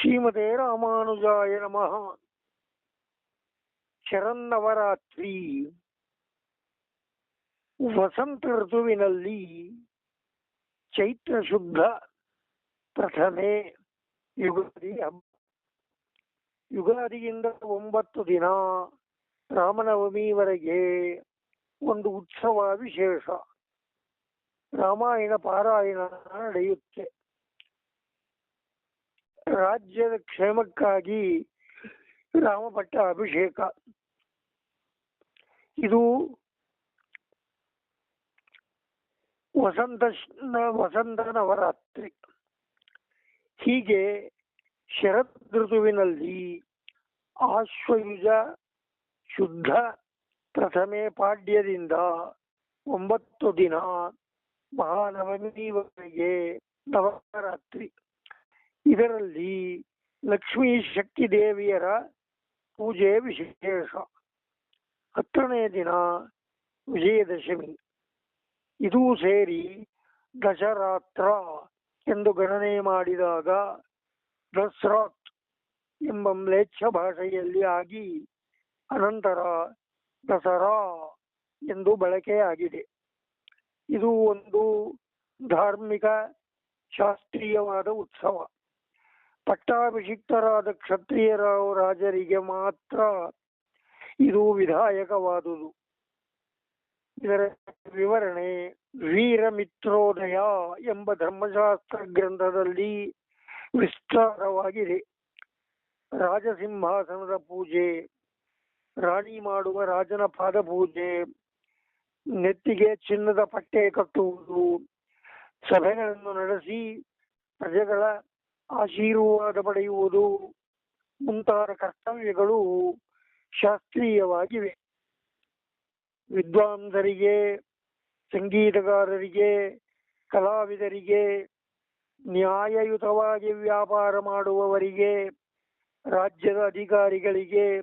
ಶ್ರೀಮತೆ ರಾಮಾನುಜಾಯ ನಮಃ. ಶರನ್ನವರಾತ್ರಿ. ವಸಂತ ಋತುವಿನಲ್ಲಿ ಚೈತ್ರ ಶುದ್ಧ ಪ್ರಥಮೆ ಯುಗಾದಿ ಹಬ್ಬ. ಯುಗಾದಿಯಿಂದ ಒಂಬತ್ತು ದಿನ ರಾಮನವಮಿವರೆಗೆ ಒಂದು ಉತ್ಸವ ವಿಶೇಷ. ರಾಮಾಯಣ ಪಾರಾಯಣ ನಡೆಯುತ್ತೆ. ರಾಜ್ಯದ ಕ್ಷೇಮಕ್ಕಾಗಿ ರಾಮಭಟ್ಟ ಅಭಿಷೇಕ. ಇದು ವಸಂತ ವಸಂತ ನವರಾತ್ರಿ ಹೀಗೆ ಶರತ್ ಋತುವಿನಲ್ಲಿ ಆಶ್ವಯುಜ ಶುದ್ಧ ಪ್ರಥಮೆ ಪಾಡ್ಯದಿಂದ ಒಂಬತ್ತು ದಿನ ಮಹಾನವಮಿವರೆಗೆ ನವರಾತ್ರಿ. ಇದರಲ್ಲಿ ಲಕ್ಷ್ಮೀ ಶಕ್ತಿ ದೇವಿಯರ ಪೂಜೆ ವಿಶೇಷ. ಹತ್ತನೇ ದಿನ ವಿಜಯದಶಮಿ. ಇದೂ ಸೇರಿ ದಶರಾತ್ರ ಎಂದು ಗಣನೆ ಮಾಡಿದಾಗ ದಸರಾತ್ ಎಂಬ ಮ್ಲೇಚ್ಛ ಭಾಷೆಯಲ್ಲಿ ಆಗಿ ಅನಂತರ ದಸರಾ ಎಂದು ಬಳಕೆಯಾಗಿದೆ. ಇದು ಒಂದು ಧಾರ್ಮಿಕ ಶಾಸ್ತ್ರೀಯವಾದ ಉತ್ಸವ. ಪಟ್ಟಾಭಿಷಿಕ್ತರಾದ ಕ್ಷತ್ರಿಯರ ರಾಜರಿಗೆ ಮಾತ್ರ ಇದು ವಿಧಾಯಕವಾದುದು. ಇದರ ವಿವರಣೆ ವೀರಮಿತ್ರೋದಯ ಎಂಬ ಧರ್ಮಶಾಸ್ತ್ರ ಗ್ರಂಥದಲ್ಲಿ ವಿಸ್ತಾರವಾಗಿದೆ. ರಾಜಸಿಂಹಾಸನದ ಪೂಜೆ, ರಾಣಿ ಮಾಡುವ ರಾಜನ ಪಾದ ಪೂಜೆ ನೆತ್ತಿಗೆ ಚಿನ್ನದ ಪಟ್ಟೆ ಕಟ್ಟುವುದು, ಸಭೆಗಳನ್ನು ನಡೆಸಿ ಪ್ರಜೆಗಳ ಆಶೀರ್ವಾದ ಪಡೆಯುವುದು ಮುಂತಾದ ಕರ್ತವ್ಯಗಳು ಶಾಸ್ತ್ರೀಯವಾಗಿವೆ. ವಿದ್ವಾಂಸರಿಗೆ, ಸಂಗೀತಗಾರರಿಗೆ, ಕಲಾವಿದರಿಗೆ, ನ್ಯಾಯಯುತವಾಗಿ ವ್ಯಾಪಾರ ಮಾಡುವವರಿಗೆ, ರಾಜ್ಯದ ಅಧಿಕಾರಿಗಳಿಗೆ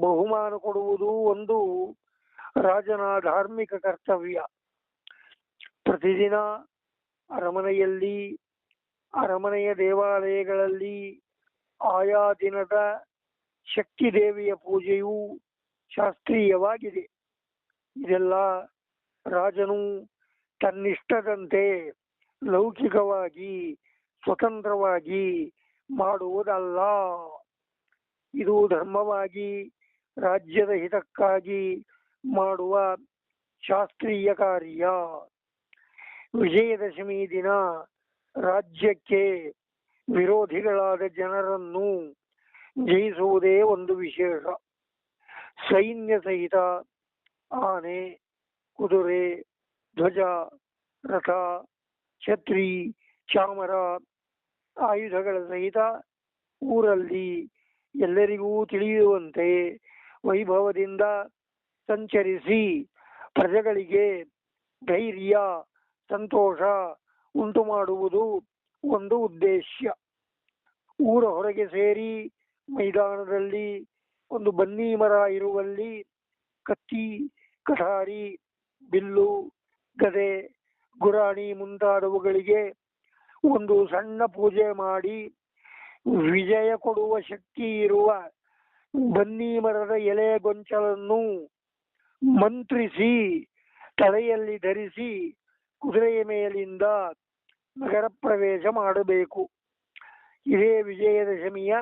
ಬಹುಮಾನ ಕೊಡುವುದು ಒಂದು ರಾಜನ ಧಾರ್ಮಿಕ ಕರ್ತವ್ಯ. ಪ್ರತಿದಿನ ಅರಮನೆಯಲ್ಲಿ ಅರಮನೆಯ ದೇವಾಲಯಗಳಲ್ಲಿ ಆಯಾ ದಿನದ ಶಕ್ತಿ ದೇವಿಯ ಪೂಜೆಯು ಶಾಸ್ತ್ರೀಯವಾಗಿದೆ. ಇದೆಲ್ಲ ರಾಜನು ತನ್ನಿಷ್ಟದಂತೆ ಲೌಕಿಕವಾಗಿ, ಸ್ವತಂತ್ರವಾಗಿ ಮಾಡುವುದಲ್ಲ. ಇದು ಧರ್ಮವಾಗಿ, ರಾಜ್ಯದ ಹಿತಕ್ಕಾಗಿ ಮಾಡುವ ಶಾಸ್ತ್ರೀಯ ಕಾರ್ಯ. ವಿಜಯದಶಮಿ ದಿನ ರಾಜ್ಯಕ್ಕೆ ವಿರೋಧಿಗಳಾದ ಜನರನ್ನು ಜಯಿಸುವುದೇ ಒಂದು ವಿಶೇಷ. ಸೈನ್ಯ ಸಹಿತ ಆನೆ, ಕುದುರೆ, ಧ್ವಜ, ರಥ, ಛತ್ರಿ, ಚಾಮರ ಆಯುಧಗಳ ಸಹಿತ ಊರಲ್ಲಿ ಎಲ್ಲರಿಗೂ ತಿಳಿಯುವಂತೆ ವೈಭವದಿಂದ ಸಂಚರಿಸಿ ಪ್ರಜೆಗಳಿಗೆ ಧೈರ್ಯ, ಸಂತೋಷ ಉಂಟು ಮಾಡುವುದು ಒಂದು ಉದ್ದೇಶ ಊರ ಹೊರಗೆ ಸೇರಿ ಮೈದಾನದಲ್ಲಿ ಒಂದು ಬನ್ನಿ ಮರ ಇರುವಲ್ಲಿ ಕತ್ತಿ, ಕಠಾರಿ, ಬಿಲ್ಲು, ಗದೆ, ಗುರಾಣಿ ಮುಂತಾದವುಗಳಿಗೆ ಒಂದು ಸಣ್ಣ ಪೂಜೆ ಮಾಡಿ ವಿಜಯ ಕೊಡುವ ಶಕ್ತಿ ಇರುವ ಬನ್ನಿ ಮರದ ಎಲೆ ಗೊಂಚಲನ್ನು ಮಂತ್ರಿಸಿ, ತಲೆಯಲ್ಲಿ ಧರಿಸಿ ಕುದುರೆಯ ಮೇಲಿಂದ ನಗರ ಪ್ರವೇಶ ಮಾಡಬೇಕು. ಇದೇ ವಿಜಯದಶಮಿಯ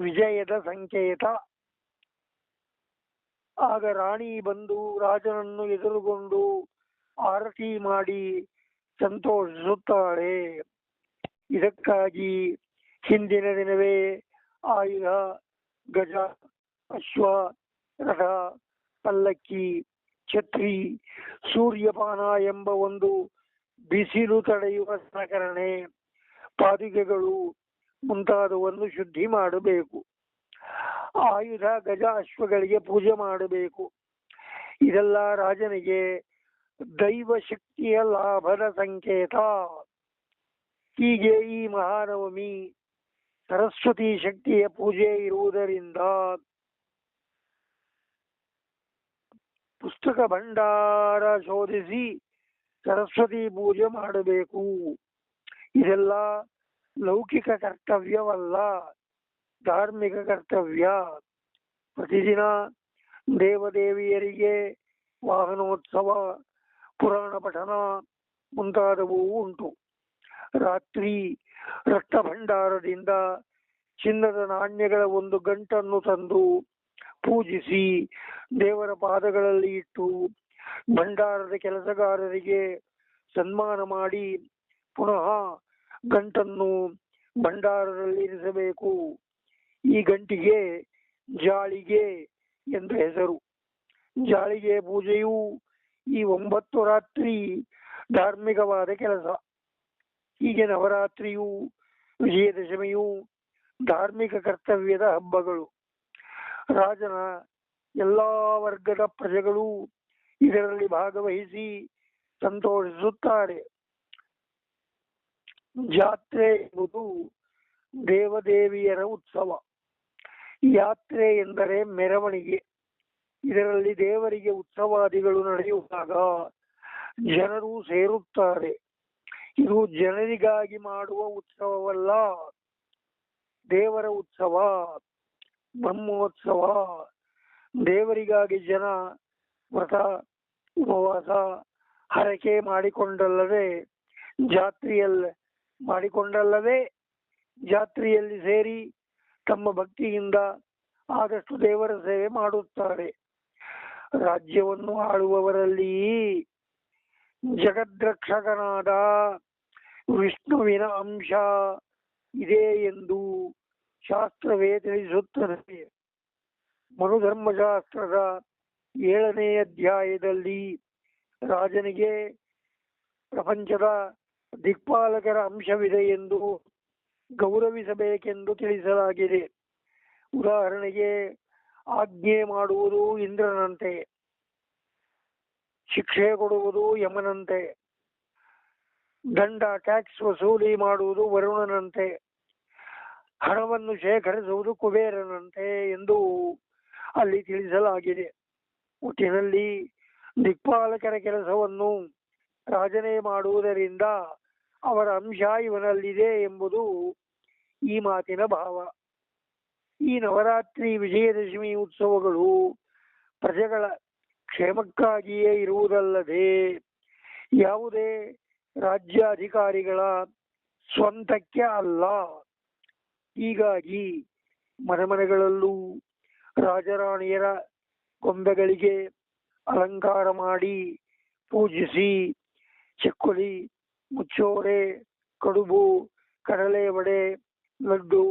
ವಿಜಯದ ಸಂಕೇತ. ಆಗ ರಾಣಿ ಬಂದು ರಾಜನನ್ನು ಎದುರುಗೊಂಡು ಆರತಿ ಮಾಡಿ ಸಂತೋಷಿಸುತ್ತಾಳೆ. ಇದಕ್ಕಾಗಿ ಹಿಂದಿನ ದಿನವೇ ಆಯುಧ, ಗಜ, ಅಶ್ವ, ರಥ, ಪಲ್ಲಕ್ಕಿ ಛತ್ರಿ ಸೂರ್ಯಪಾನ ಎಂಬ ಒಂದು ಬಿಸಿಲು ತಡೆಯುವ ಸಲಕರಣೆ. ಪಾದಿಗೆಗಳು ಮುಂತಾದವನ್ನು ಶುದ್ಧಿ ಮಾಡಬೇಕು. ಆಯುಧ ಗಜ ಅಶ್ವಗಳಿಗೆ ಪೂಜೆ ಮಾಡಬೇಕು. ಇದೆಲ್ಲ ರಾಜನಿಗೆ ದೈವ ಶಕ್ತಿಯ ಲಾಭದ ಸಂಕೇತ. ಹೀಗೆ ಈ ಮಹಾನವಮಿ ಸರಸ್ವತಿ ಶಕ್ತಿಯ ಪೂಜೆ ಇರುವುದರಿಂದ ಪುಸ್ತಕ ಭಂಡಾರ ಶೋಧಿಸಿ ಸರಸ್ವತಿ ಪೂಜೆ ಮಾಡಬೇಕು. ಇದೆಲ್ಲ ಲೌಕಿಕ ಕರ್ತವ್ಯವಲ್ಲ, ಧಾರ್ಮಿಕ ಕರ್ತವ್ಯ. ಪ್ರತಿದಿನ ದೇವದೇವಿಯರಿಗೆ ವಾಹನೋತ್ಸವ, ಪುರಾಣ ಪಠನ ಮುಂತಾದವು ಉಂಟು. ರಾತ್ರಿ ರಕ್ತ ಭಂಡಾರದಿಂದ ಚಿನ್ನದ ನಾಣ್ಯಗಳ ಒಂದು ಗಂಟನ್ನು ತಂದು ಪೂಜಿಸಿ ದೇವರ ಪಾದಗಳಲ್ಲಿ ಇಟ್ಟು ಭಂಡಾರದ ಕೆಲಸಗಾರರಿಗೆ ಸನ್ಮಾನ ಮಾಡಿ ಪುನಃ ಗಂಟನ್ನು ಭಂಡಾರದಲ್ಲಿ ಇರಿಸಬೇಕು. ಈ ಗಂಟಿಗೆ ಜಾಳಿಗೆ ಎಂದು ಹೆಸರು. ಜಾಳಿಗೆ ಪೂಜೆಯು ಈ ಒಂಬತ್ತು ರಾತ್ರಿ ಧಾರ್ಮಿಕವಾದ ಕೆಲಸ. ಹೀಗೆ ನವರಾತ್ರಿಯು ವಿಜಯದಶಮಿಯು ಧಾರ್ಮಿಕ ಕರ್ತವ್ಯದ ಹಬ್ಬಗಳು. ರಾಜನ ಎಲ್ಲಾ ವರ್ಗದ ಪ್ರಜೆಗಳು ಇದರಲ್ಲಿ ಭಾಗವಹಿಸಿ ಸಂತೋಷಿಸುತ್ತಾರೆ. ಜಾತ್ರೆ ಎಂಬುದು ದೇವದೇವಿಯರ ಉತ್ಸವ. ಯಾತ್ರೆ ಎಂದರೆ ಮೆರವಣಿಗೆ. ಇದರಲ್ಲಿ ದೇವರಿಗೆ ಉತ್ಸವಾದಿಗಳು ನಡೆಯುವಾಗ ಜನರು ಸೇರುತ್ತಾರೆ. ಇದು ಜನರಿಗಾಗಿ ಮಾಡುವ ಉತ್ಸವವಲ್ಲ, ದೇವರ ಉತ್ಸವ. ಬ್ರಹ್ಮೋತ್ಸವ. ದೇವರಿಗಾಗಿ ಜನ ವ್ರತ ಉಪವಾಸ, ಹರಕೆ ಮಾಡಿಕೊಂಡಲ್ಲದೆ ಜಾತ್ರೆಯಲ್ಲ ಮಾಡಿಕೊಂಡಲ್ಲದೆ, ಜಾತ್ರೆಯಲ್ಲಿ ಸೇರಿ ತಮ್ಮ ಭಕ್ತಿಯಿಂದ ಆದಷ್ಟು ದೇವರ ಸೇವೆ ಮಾಡುತ್ತಾರೆ. ರಾಜ್ಯವನ್ನು ಆಳುವವರಲ್ಲಿ ಜಗದ್ರಕ್ಷಕನಾದ ವಿಷ್ಣುವಿನ ಅಂಶ ಇದೆ ಎಂದು ಶಾಸ್ತ್ರವೇ ತಿಳಿಸುತ್ತದೆ ಮನುಧರ್ಮಶಾಸ್ತ್ರದ ಏಳನೇ ಅಧ್ಯಾಯದಲ್ಲಿ ರಾಜನಿಗೆ ಪ್ರಪಂಚದ ದಿಕ್ಪಾಲಕರ ಅಂಶವಿದೆ ಎಂದು ಗೌರವಿಸಬೇಕೆಂದು ತಿಳಿಸಲಾಗಿದೆ. ಉದಾಹರಣೆಗೆ, ಆಜ್ಞೆ ಮಾಡುವುದು ಇಂದ್ರನಂತೆ, ಶಿಕ್ಷೆ ಕೊಡುವುದು ಯಮನಂತೆ, ದಂಡ, ಟ್ಯಾಕ್ಸ್ ವಸೂಲಿ ಮಾಡುವುದು ವರುಣನಂತೆ ಹಣವನ್ನು ಶೇಖರಿಸುವುದು ಕುಬೇರನಂತೆ ಎಂದು ಅಲ್ಲಿ ತಿಳಿಸಲಾಗಿದೆ. ಒಟ್ಟಿನಲ್ಲಿ ದಿಕ್ಪಾಲಕರ ಕೆಲಸವನ್ನು ರಾಜನೆ ಮಾಡುವುದರಿಂದ ಅವರ ಅಂಶ ಇವನಲ್ಲಿದೆ ಎಂಬುದು ಈ ಮಾತಿನ ಭಾವ. ಈ ನವರಾತ್ರಿ ವಿಜಯದಶಮಿ ಉತ್ಸವಗಳು ಪ್ರಜೆಗಳ ಕ್ಷೇಮಕ್ಕಾಗಿಯೇ ಇರುವುದಲ್ಲದೆ ಯಾವುದೇ ರಾಜ್ಯಾಧಿಕಾರಿಗಳ ಸ್ವಂತಕ್ಕೆ ಅಲ್ಲ. ಹೀಗಾಗಿ ಮನೆಮನೆಗಳಲ್ಲೂ ರಾಜರಾಣಿಯರ ಗೊಂಬೆಗಳಿಗೆ ಅಲಂಕಾರ ಮಾಡಿ ಪೂಜಿಸಿ, ಚಕ್ಕುಲಿ, ಮುಚ್ಚೋರೆ, ಕಡುಬು, ಕಡಲೆ ವಡೆ, ಲಡ್ಡು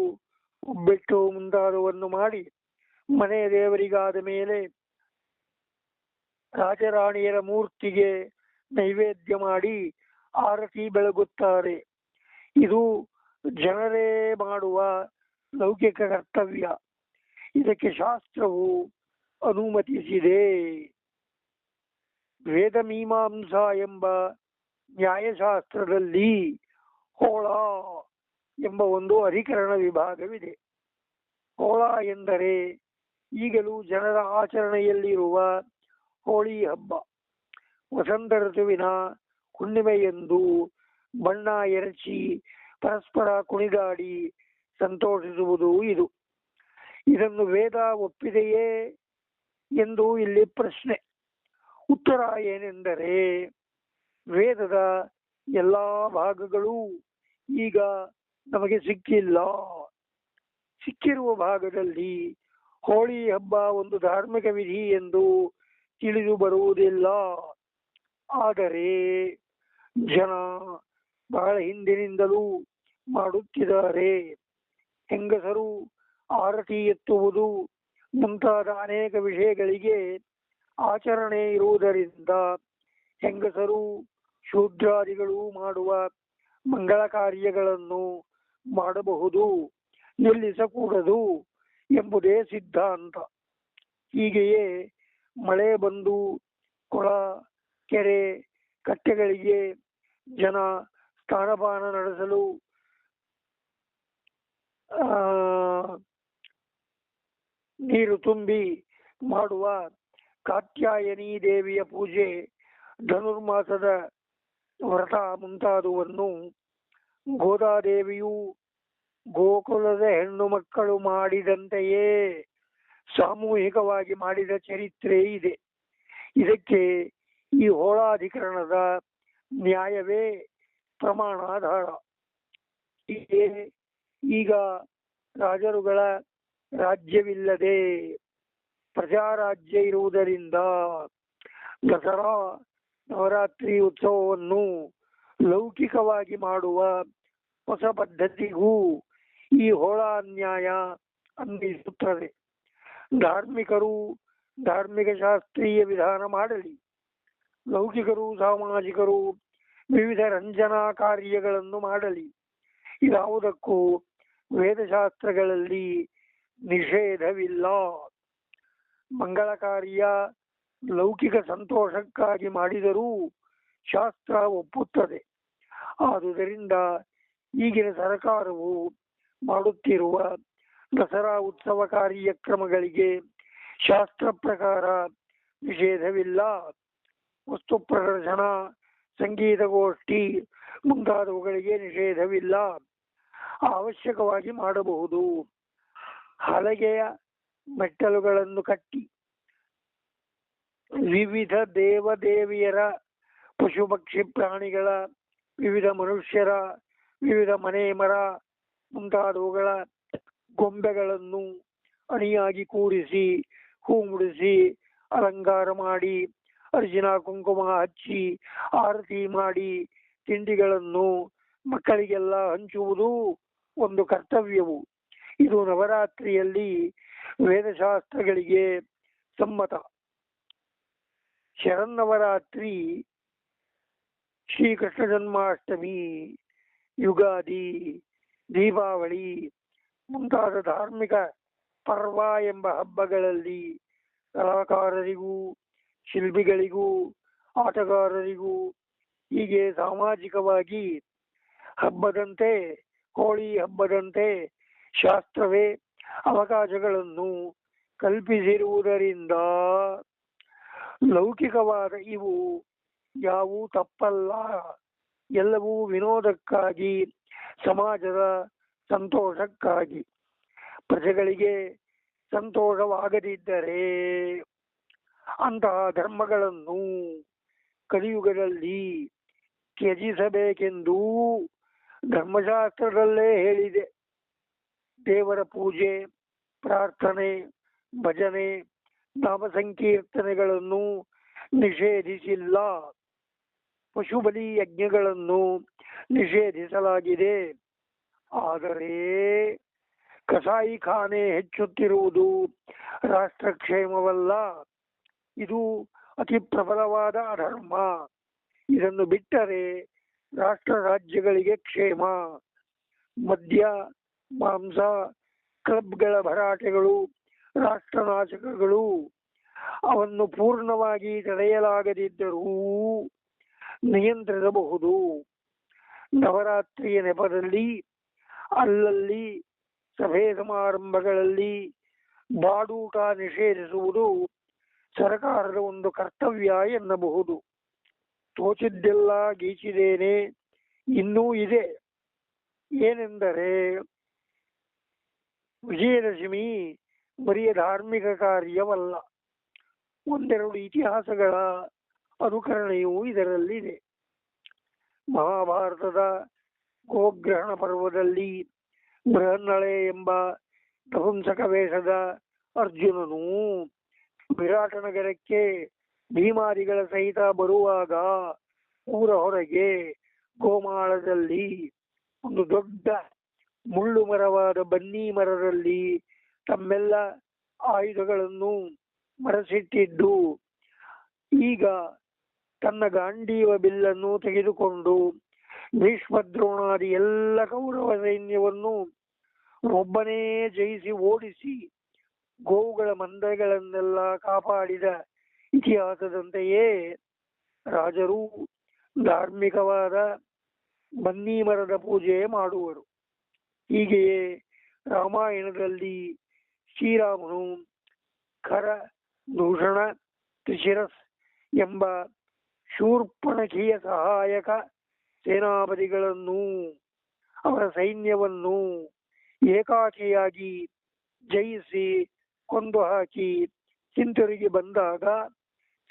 ಉಬ್ಬಿಟ್ಟು ಮುಂತಾದವನ್ನು ಮಾಡಿ ಮನೆ ದೇವರಿಗಾದ ಮೇಲೆ ರಾಜರಾಣಿಯರ ಮೂರ್ತಿಗೆ ನೈವೇದ್ಯ ಮಾಡಿ ಆರತಿ ಬೆಳಗುತ್ತಾರೆ. ಇದು ಜನರೇ ಮಾಡುವ ಲೌಕಿಕ ಕರ್ತವ್ಯ. ಇದಕ್ಕೆ ಶಾಸ್ತ್ರವು ಅನುಮತಿಸಿದೆ. ವೇದ ಮೀಮಾಂಸಾ ಎಂಬ ನ್ಯಾಯಶಾಸ್ತ್ರದಲ್ಲಿ ಹೋಳ ಎಂಬ ಒಂದು ಅಧಿಕರಣ ವಿಭಾಗವಿದೆ. ಹೋಳ ಎಂದರೆ ಈಗಲೂ ಜನರ ಆಚರಣೆಯಲ್ಲಿರುವ ಹೋಳಿ ಹಬ್ಬ. ವಸಂತ ಋತುವಿನ ಹುಣ್ಣಿಮೆಯಂದು ಬಣ್ಣ ಎರಚಿ ಪರಸ್ಪರ ಕುಣಿದಾಡಿ ಸಂತೋಷಿಸುವುದು ಇದು. ಇದನ್ನು ವೇದ ಒಪ್ಪಿದೆಯೇ ಎಂದು ಇಲ್ಲಿ ಪ್ರಶ್ನೆ. ಉತ್ತರ ಏನೆಂದರೆ, ವೇದದ ಎಲ್ಲಾ ಭಾಗಗಳು ಈಗ ನಮಗೆ ಸಿಕ್ಕಿಲ್ಲ. ಸಿಕ್ಕಿರುವ ಭಾಗದಲ್ಲಿ ಹೋಳಿ ಹಬ್ಬ ಒಂದು ಧಾರ್ಮಿಕ ವಿಧಿ ಎಂದು ತಿಳಿದು ಬರುವುದಿಲ್ಲ. ಆದರೆ ಜನ ಬಹಳ ಹಿಂದಿನಿಂದಲೂ ಮಾಡುತ್ತಿದ್ದಾರೆ. ಹೆಂಗಸರು ಆರತಿ ಎತ್ತುವುದು ಮುಂತಾದ ಅನೇಕ ವಿಷಯಗಳಿಗೆ ಆಚರಣೆ ಇರುವುದರಿಂದ ಹೆಂಗಸರು ಶೂದ್ರಾದಿಗಳು ಮಾಡುವ ಮಂಗಳ ಕಾರ್ಯಗಳನ್ನು ಮಾಡಬಹುದು, ನಿಲ್ಲಿಸಕೂಡದು ಎಂಬುದೇ ಸಿದ್ಧಾಂತ. ಹೀಗೆಯೇ ಮಳೆ ಬಂದು ಕೊಳ, ಕೆರೆ, ಕಟ್ಟೆಗಳಿಗೆ ಜನ ಸ್ಥಾನಪಾನ ನಡೆಸಲು ನೀರು ತುಂಬಿ ಮಾಡುವ ಕಾತ್ಯಾಯನಿ ದೇವಿಯ ಪೂಜೆ ಧನುರ್ಮಾಸದ ವ್ರತ ಮುಂತಾದುವನ್ನು ಗೋದಾದೇವಿಯು ಗೋಕುಲದ ಹೆಣ್ಣು ಮಕ್ಕಳು ಮಾಡಿದಂತೆಯೇ ಸಾಮೂಹಿಕವಾಗಿ ಮಾಡಿದ ಚರಿತ್ರೆ ಇದೆ. ಇದಕ್ಕೆ ಈ ಹೋಳಾಧಿಕರಣದ ನ್ಯಾಯವೇ ಪ್ರಮಾಣಾಧಾರ. ಹೀಗೆ ಈಗ ರಾಜರುಗಳ ರಾಜ್ಯವಿಲ್ಲದೆ ಪ್ರಜಾರಾಜ್ಯ ಇರುವುದರಿಂದ ದಸರಾ ನವರಾತ್ರಿ ಉತ್ಸವವನ್ನು ಲೌಕಿಕವಾಗಿ ಮಾಡುವ ಹೊಸ ಪದ್ಧತಿಗೂ ಈ ಹೋಳಾನ್ಯಾಯ ಅನ್ವಯಿಸುತ್ತದೆ ಧಾರ್ಮಿಕರು ಧಾರ್ಮಿಕ ಶಾಸ್ತ್ರೀಯ ವಿಧಾನ ಮಾಡಲಿ. ಲೌಕಿಕರು, ಸಾಮಾಜಿಕರು ವಿವಿಧ ರಂಜನಾ ಕಾರ್ಯಗಳನ್ನು ಮಾಡಲಿ. ಇದಾವುದಕ್ಕೂ ವೇದಶಾಸ್ತ್ರಗಳಲ್ಲಿ ನಿಷೇಧವಿಲ್ಲ. ಮಂಗಳ ಕಾರ್ಯ ಲೌಕಿಕ ಸಂತೋಷಕ್ಕಾಗಿ ಮಾಡಿದರೂ ಶಾಸ್ತ್ರ ಒಪ್ಪುತ್ತದೆ. ಆದುದರಿಂದ ಈಗಿನ ಸರಕಾರವು ಮಾಡುತ್ತಿರುವ ದಸರಾ ಉತ್ಸವ ಕಾರ್ಯಕ್ರಮಗಳಿಗೆ ಶಾಸ್ತ್ರ ಪ್ರಕಾರ ನಿಷೇಧವಿಲ್ಲ. ವಸ್ತು ಪ್ರದರ್ಶನ, ಸಂಗೀತಗೋಷ್ಠಿ ಮುಂತಾದವುಗಳಿಗೆ ನಿಷೇಧವಿಲ್ಲ. ಅವಶ್ಯಕವಾಗಿ ಮಾಡಬಹುದು. ಹಲಗೆಯ ಮೆಟ್ಟಲುಗಳನ್ನು ಕಟ್ಟಿ ವಿವಿಧ ದೇವದೇವಿಯರ ಪಶು ಪಕ್ಷಿ ಪ್ರಾಣಿಗಳ, ವಿವಿಧ ಮನುಷ್ಯರ, ವಿವಿಧ ಮನೆ ಮರ ಮುಂತಾದವುಗಳ ಗೊಂಬೆಗಳನ್ನು ಅಣಿಯಾಗಿ ಕೂರಿಸಿ ಹೂ ಮುಡಿಸಿ ಅಲಂಕಾರ ಮಾಡಿ ಅರಿಶಿನ ಕುಂಕುಮ ಹಚ್ಚಿ, ಆರತಿ ಮಾಡಿ, ತಿಂಡಿಗಳನ್ನು ಮಕ್ಕಳಿಗೆಲ್ಲ ಹಂಚುವುದು ಒಂದು ಕರ್ತವ್ಯವು. ಇದು ನವರಾತ್ರಿಯಲ್ಲಿ ವೇದಶಾಸ್ತ್ರಗಳಿಗೆ ಸಮ್ಮತ. ಶರನ್ನವರಾತ್ರಿ, ಶ್ರೀಕೃಷ್ಣ ಜನ್ಮಾಷ್ಟಮಿ, ಯುಗಾದಿ, ದೀಪಾವಳಿ ಮುಂತಾದ ಧಾರ್ಮಿಕ ಪರ್ವ ಎಂಬ ಹಬ್ಬಗಳಲ್ಲಿ ಕಲಾಕಾರರಿಗೂ, ಶಿಲ್ಪಿಗಳಿಗೂ, ಆಟಗಾರರಿಗೂ ಹೀಗೆ ಸಾಮಾಜಿಕವಾಗಿ ಹಬ್ಬದಂತೆ ಹೋಳಿ ಹಬ್ಬದಂತೆ ಶಾಸ್ತ್ರವೇ ಅವಕಾಶಗಳನ್ನು ಕಲ್ಪಿಸಿರುವುದರಿಂದ ಲೌಕಿಕವಾದ ಇವು ಯಾವೂ ತಪ್ಪಲ್ಲ. ಎಲ್ಲವೂ ವಿನೋದಕ್ಕಾಗಿ, ಸಮಾಜದ ಸಂತೋಷಕ್ಕಾಗಿ. ಪ್ರಜೆಗಳಿಗೆ ಸಂತೋಷವಾಗದಿದ್ದರೆ ಅಂತಹ ಧರ್ಮಗಳನ್ನು ಕಲಿಯುಗದಲ್ಲಿ ತ್ಯಜಿಸಬೇಕೆಂದೂ ಧರ್ಮಶಾಸ್ತ್ರದಲ್ಲೇ ಹೇಳಿದೆ. ದೇವರ ಪೂಜೆ, ಪ್ರಾರ್ಥನೆ, ಭಜನೆ ನಾಮ ಸಂಕೀರ್ತನೆಗಳನ್ನು ನಿಷೇಧಿಸಿಲ್ಲ. ಪಶುಬಲಿ ಯಜ್ಞಗಳನ್ನು ನಿಷೇಧಿಸಲಾಗಿದೆ. ಆದರೆ ಕಸಾಯಿಖಾನೆ ಹೆಚ್ಚುತ್ತಿರುವುದು ರಾಷ್ಟ್ರಕ್ಷೇಮವಲ್ಲ. ಇದು ಅತಿ ಪ್ರಬಲವಾದ ಅಧರ್ಮ. ಇದನ್ನು ಬಿಟ್ಟರೆ ರಾಷ್ಟ್ರ ರಾಜ್ಯಗಳಿಗೆ ಕ್ಷೇಮ, ಮದ್ಯ, ಮಾಂಸ, ಕ್ಲಬ್ಗಳ ಭರಾಟೆಗಳು ರಾಷ್ಟ್ರನಾಶಕಗಳು ಅವನ್ನು ಪೂರ್ಣವಾಗಿ ತಡೆಯಲಾಗದಿದ್ದರೂ ನಿಯಂತ್ರಿಸಬಹುದು. ನವರಾತ್ರಿಯ ನೆಪದಲ್ಲಿ, ಅಲ್ಲಲ್ಲಿ ಸಭೆ ಸಮಾರಂಭಗಳಲ್ಲಿ ಬಾಡೂಟ ನಿಷೇಧಿಸುವುದು ಸರ್ಕಾರದ ಒಂದು ಕರ್ತವ್ಯ ಎನ್ನಬಹುದು. ತೋಚಿದ್ದೆಲ್ಲ ಗೀಚಿದ್ದೇನೆ ಇನ್ನೂ ಇದೆ. ಏನೆಂದರೆ, ವಿಜಯದಶಮಿ ಬರಿಯ ಧಾರ್ಮಿಕ ಕಾರ್ಯವಲ್ಲ. ಒಂದೆರಡು ಇತಿಹಾಸಗಳ ಅನುಕರಣೆಯೂ ಇದರಲ್ಲಿದೆ. ಮಹಾಭಾರತದ ಗೋಗ್ರಹಣ ಪರ್ವದಲ್ಲಿ ಬೃಹನ್ನಳೆ ಎಂಬ ನಪುಂಸಕ ವೇಷದ ಅರ್ಜುನನು ವಿರಾಟ ಭೀಮಾದಿಗಳ ಸಹಿತ ಬರುವಾಗ ಊರ ಹೊರಗೆ ಗೋಮಾಳದಲ್ಲಿ, ಒಂದು ದೊಡ್ಡ ಮುಳ್ಳು ಮರವಾದ ಬನ್ನಿ ಮರದಲ್ಲಿ ತಮ್ಮೆಲ್ಲ ಆಯುಧಗಳನ್ನು ಮರಸಿಟ್ಟಿದ್ದು. ಈಗ ತನ್ನ ಗಾಂಡೀವ ಬಿಲ್ಲನ್ನು ತೆಗೆದುಕೊಂಡು ಭೀಷ್ಮದ್ರೋಣಾದಿ ಎಲ್ಲ ಕೌರವ ಸೈನ್ಯವನ್ನು ಒಬ್ಬನೇ ಜಯಿಸಿ ಓಡಿಸಿ ಗೋವುಗಳ ಮಂದೆಗಳನ್ನೆಲ್ಲ ಕಾಪಾಡಿದ ಇತಿಹಾಸದಂತೆಯೇ ರಾಜರು ಧಾರ್ಮಿಕವಾದ ಬನ್ನಿ ಮರದ ಪೂಜೆ ಮಾಡುವರು. ಹೀಗೆಯೇ ರಾಮಾಯಣದಲ್ಲಿ ಶ್ರೀರಾಮನು ಕರ ದೂಷಣ ತ್ರಿಶಿರಸ್ ಎಂಬ ಶೂರ್ಪಣಖಿಯ ಸಹಾಯಕ ಸೇನಾಪತಿಗಳನ್ನು ಅವರ ಸೈನ್ಯವನ್ನು ಏಕಾಕಿಯಾಗಿ ಜಯಿಸಿ ಕೊಂದು ಹಾಕಿ ಹಿಂತಿರುಗಿ ಬಂದಾಗ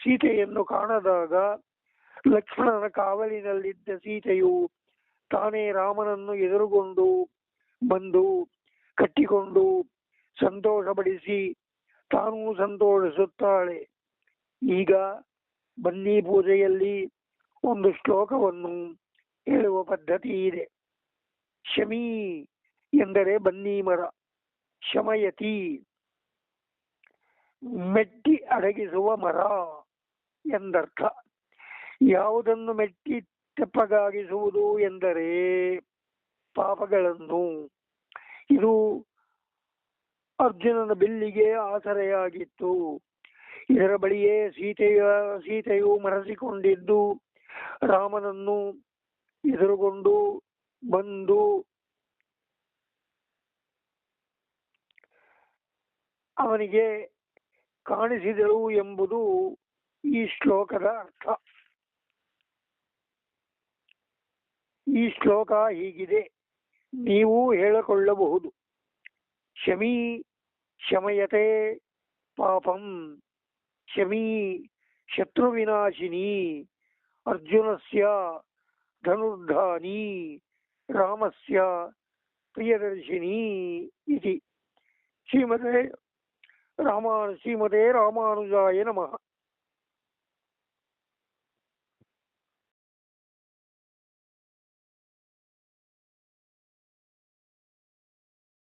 ಸೀತೆಯನ್ನು ಕಾಣದಾಗ ಲಕ್ಷ್ಮಣನ ಕಾವಲಿನಲ್ಲಿದ್ದ ಸೀತೆಯು ತಾನೇ ರಾಮನನ್ನು ಎದುರುಗೊಂಡು ಬಂದು ಕಟ್ಟಿಕೊಂಡು ಸಂತೋಷಪಡಿಸಿ ತಾನೂ ಸಂತೋಷಿಸುತ್ತಾಳೆ. ಈಗ ಬನ್ನಿ ಪೂಜೆಯಲ್ಲಿ ಒಂದು ಶ್ಲೋಕವನ್ನು ಹೇಳುವ ಪದ್ಧತಿ ಇದೆ. ಶಮಿ ಎಂದರೆ ಬನ್ನಿ ಮರ, ಶಮಯತಿ, ಮೆಟ್ಟಿ ಅಡಗಿಸುವ ಮರ. ಎಂದರ್ಥ. ಯಾವುದನ್ನು ಮೆಟ್ಟಿ ತೆಪ್ಪಗಾಗಿಸುವುದು ಎಂದರೆ ಪಾಪಗಳನ್ನು. ಇದು ಅರ್ಜುನನ ಬಿಲ್ಲಿಗೆ ಆಸರೆಯಾಗಿತ್ತು. ಇದರ ಬಳಿಯೇ ಸೀತೆಯ, ಸೀತೆಯು ಮರೆಸಿಕೊಂಡಿದ್ದು ರಾಮನನ್ನು ಎದುರುಗೊಂಡು ಬಂದು ಅವನಿಗೆ ಕಾಣಿಸಿದಳು ಎಂಬುದು ಈ ಶ್ಲೋಕದ ಅರ್ಥ. ಈ ಶ್ಲೋಕ ಹೀಗಿದೆ. ನೀವು ಹೇಳಿಕೊಳ್ಳಬಹುದು. ಶಮೀ ಶಮಯತೆ ಪಾಪಂ. ಶಮೀ ಶತ್ರುವಿನಾಶಿನಿ. ಅರ್ಜುನಸ್ಯ ಧನುರ್ಧಾನಿ. ರಾಮಸ್ಯ ಪ್ರಿಯದರ್ಶಿನಿ ಇತಿ. ಶ್ರೀಮತೆ ರಾಮ ಶ್ರೀಮತೆ ರಾಮಾನುಜಾಯ ನಮಃ.